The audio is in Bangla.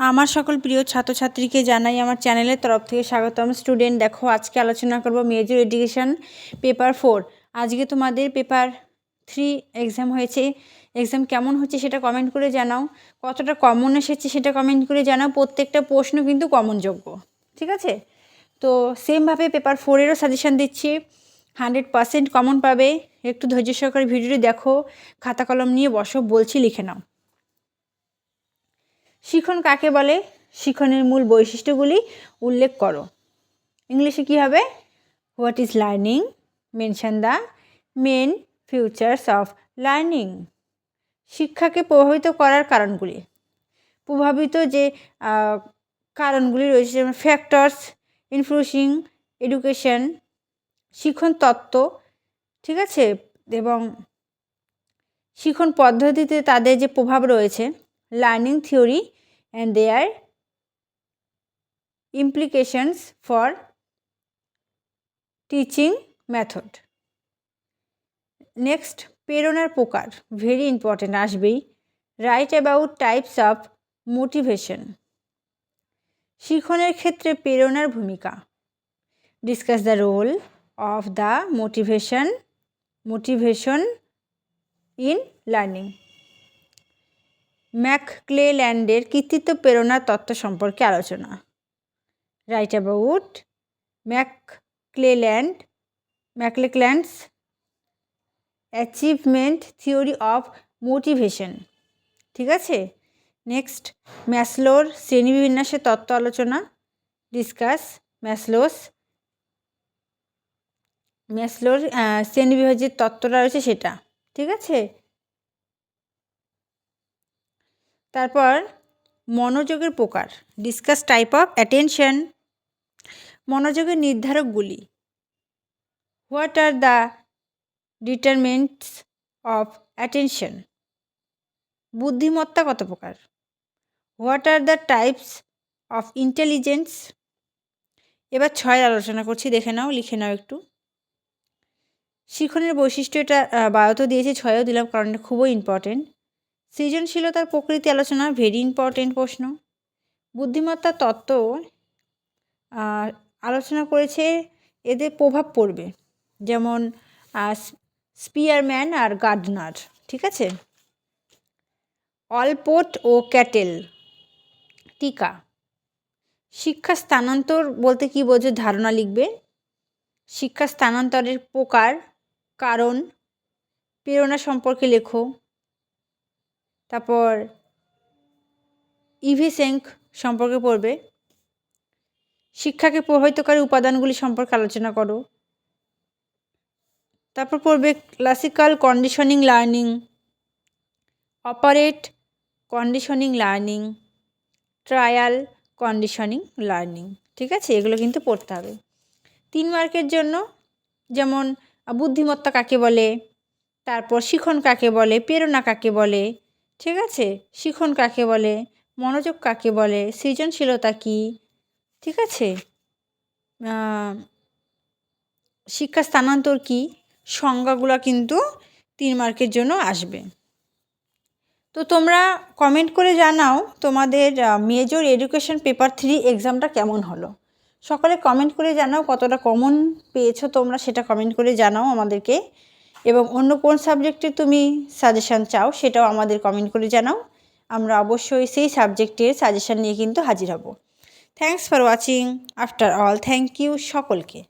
আমার সকল প্রিয় ছাত্রছাত্রীকে জানাই আমার চ্যানেলের তরফ থেকে স্বাগতম। স্টুডেন্ট, দেখো, আজকে আলোচনা করব মেজর এডুকেশন পেপার ফোর আজকে তোমাদের পেপার থ্রি এক্সাম হয়েছে। এক্সাম কেমন হচ্ছে সেটা কমেন্ট করে জানাও। কতটা কমন এসেছে সেটা কমেন্ট করে জানাও। প্রত্যেকটা প্রশ্ন কিন্তু কমনযোগ্য ঠিক আছে? তো সেমভাবে পেপার ফোরেরও সাজেশান দিচ্ছি। হান্ড্রেড পার্সেন্ট কমন পাবে। একটু ধৈর্য সহকারে ভিডিওটি দেখো। খাতা কলম নিয়ে বসো, বলছি, লিখে নাও। শিখন কাকে বলে? শিখনের মূল বৈশিষ্ট্যগুলি উল্লেখ করো। ইংলিশে কী হবে? What is learning mention the main features of learning শিক্ষাকে প্রভাবিত করার কারণগুলি। প্রভাবিত যে কারণগুলি রয়েছে, যেমন ফ্যাক্টরস ইনফ্লুসিং এডুকেশন শিখন তত্ত্ব, ঠিক আছে? এবং শিখন পদ্ধতিতে তাদের যে প্রভাব রয়েছে learning theory and their implications for teaching method. Next প্রেরণার প্রকার ভেরি ইম্পর্টেন্ট আসবেই। Right about types of motivation শিখনের ক্ষেত্রে প্রেরণার ভূমিকা। Discuss the role of the motivation motivation in learning ম্যাকক্লেল্যান্ডের কৃতিত্ব প্রেরণার তত্ত্ব সম্পর্কে আলোচনা। Right about McClelland McClelland's achievement theory of motivation ঠিক আছে? নেক্সট ম্যাসলোর শ্রেণীবিন্যাসের তত্ত্ব আলোচনা ডিসকাস ম্যাসলোস, ম্যাসলোর শ্রেণীবিভাজের তত্ত্বটা রয়েছে সেটা, ঠিক আছে? তারপর মনোযোগের প্রকার ডিসকাস টাইপ অফ অ্যাটেনশন মনোযোগের নির্ধারকগুলি what are the determinants of attention বুদ্ধিমত্তা কত প্রকার? What are the types of intelligence এবার ছয় আলোচনা করছি, দেখে নাও, লিখে নাও একটু। শিখনের বৈশিষ্ট্য এটা বায়ত দিয়েছে, ছয়ও দিলাম, কারণ খুবই ইম্পর্টেন্ট সৃজনশীলতার প্রকৃতি আলোচনা ভেরি ইম্পর্টেন্ট প্রশ্ন। বুদ্ধিমত্তার তত্ত্ব আলোচনা করেছে, এদের প্রভাব পড়বে। যেমন স্পিয়ারম্যান আর গার্ডনার, ঠিক আছে? অলপোট ও ক্যাটেল, টিকা। শিক্ষা স্থানান্তর বলতে কি বোঝো? ধারণা লিখবে। শিক্ষা স্থানান্তরের প্রকার, কারণ, প্রেরণা সম্পর্কে লেখো। তারপর ইভি সেঙ্ক সম্পর্কে পড়বে। শিক্ষাকে প্রভাবিতকারী উপাদানগুলি সম্পর্কে আলোচনা করো। তারপর পড়বে classical conditioning learning operant conditioning learning trial conditioning learning ঠিক আছে? এগুলো কিন্তু পড়তে হবে। তিন মার্কের জন্য যেমন বুদ্ধিমত্তা কাকে বলে, তারপর শিখন কাকে বলে, প্রেরণা কাকে বলে ঠিক আছে? শিখন কাকে বলে? মনোযোগ কাকে বলে? সৃজনশীলতা কী? ঠিক আছে। শিক্ষা স্থানান্তর কী? সংজ্ঞাগুলো কিন্তু তিন মার্কের জন্য আসবে। তো তোমরা কমেন্ট করে জানাও তোমাদের মেজর এডুকেশন পেপার থ্রি এক্সামটা কেমন হলো? সকলে কমেন্ট করে জানাও কতটা কমন পেয়েছ তোমরা সেটা কমেন্ট করে জানাও আমাদেরকে। এবং অন্য কোন সাবজেক্টে তুমি সাজেশান চাও সেটাও আমাদের কমেন্ট করে জানাও। আমরা অবশ্যই সেই সাবজেক্টের সাজেশান নিয়ে কিন্তু হাজির হব। Thanks for watching after all thank you সকলকে।